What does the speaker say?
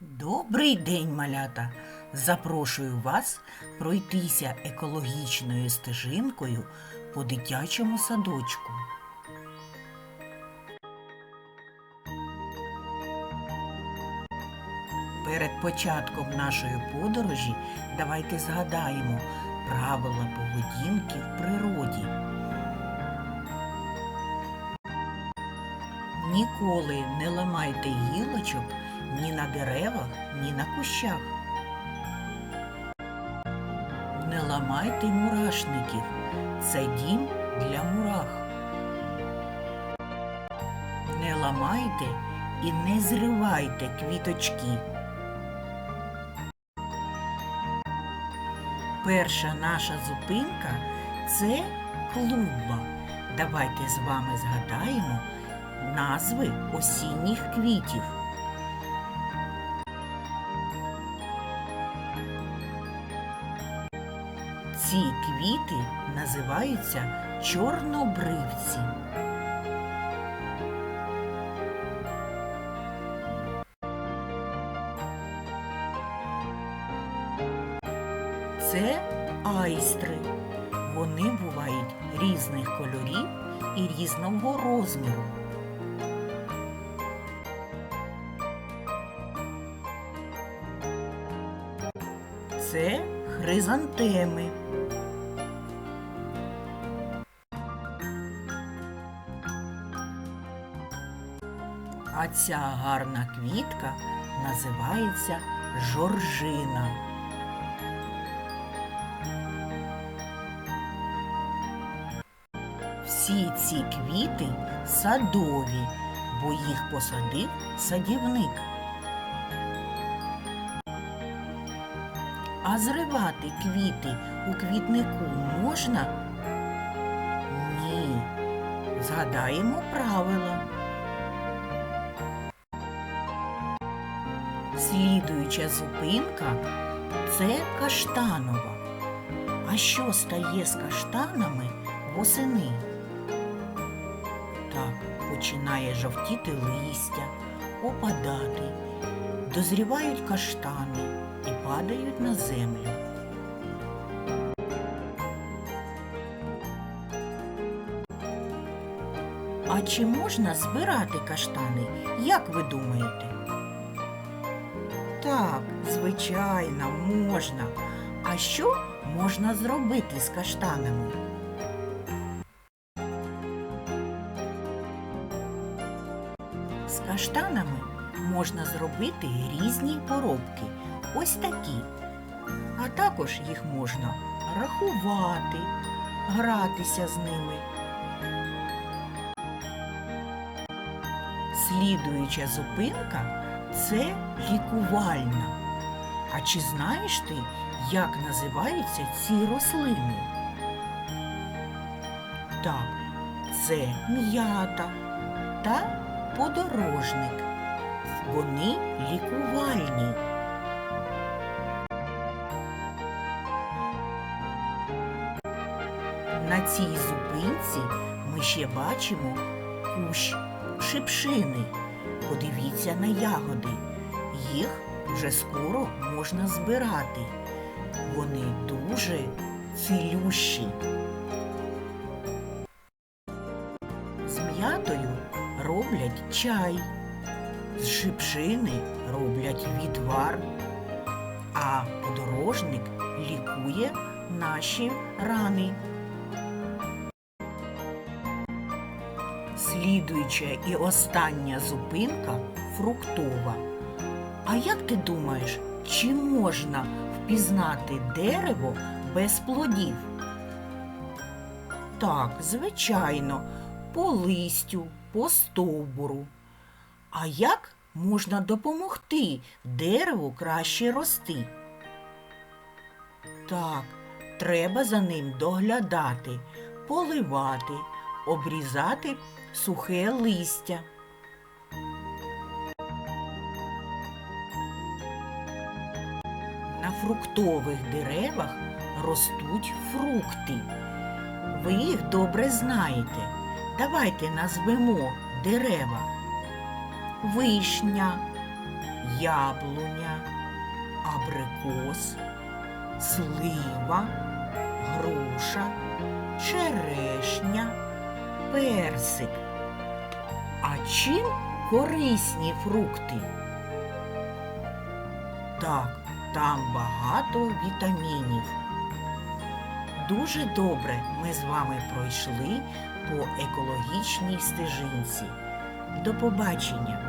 Добрий день, малята! Запрошую вас пройтися екологічною стежинкою по дитячому садочку. Перед початком нашої подорожі давайте згадаємо правила поведінки в природі. Ніколи не ламайте гілочок ні на деревах, ні на кущах. Не ламайте мурашників. Це дім для мурах. Не ламайте і не зривайте квіточки. Перша наша зупинка це клумба. Давайте з вами згадаємо назви осінніх квітів. Ці квіти називаються чорнобривці. Це айстри. Вони бувають різних кольорів і різного розміру. Це хризантеми. А ця гарна квітка називається жоржина. Всі ці квіти садові, бо їх посадив садівник. А зривати квіти у квітнику можна? Ні. Згадаємо правила. Слідуюча зупинка це каштанова. А що стає з каштанами восени? Так, починає жовтіти листя, опадати, дозрівають каштани і падають на землю. А чи можна збирати каштани, як ви думаєте? Так, звичайно, можна. А що можна зробити з каштанами? З каштанами можна зробити різні поробки. Ось такі. А також їх можна рахувати, гратися з ними. Слідуюча зупинка це лікувальна. А чи знаєш ти, як називаються ці рослини? Так, це м'ята та подорожник. Вони лікувальні. На цій зупинці ми ще бачимо кущ шипшини. Подивіться на ягоди. Їх вже скоро можна збирати. Вони дуже цілющі. З м'ятою роблять чай, з шипшини роблять відвар, а подорожник лікує наші рани. Слідуюча і остання зупинка фруктова. А як ти думаєш, чи можна впізнати дерево без плодів? Так, звичайно, по листю, по стовбуру. А як можна допомогти дереву краще рости? Так, треба за ним доглядати, поливати, обрізати сухе листя. На фруктових деревах ростуть фрукти. Ви їх добре знаєте. Давайте назвемо дерева. Вишня, яблуня, абрикос, слива, груша, черешня, персик. Чим корисні фрукти? Так, там багато вітамінів. Дуже добре ми з вами пройшли по екологічній стежинці. До побачення!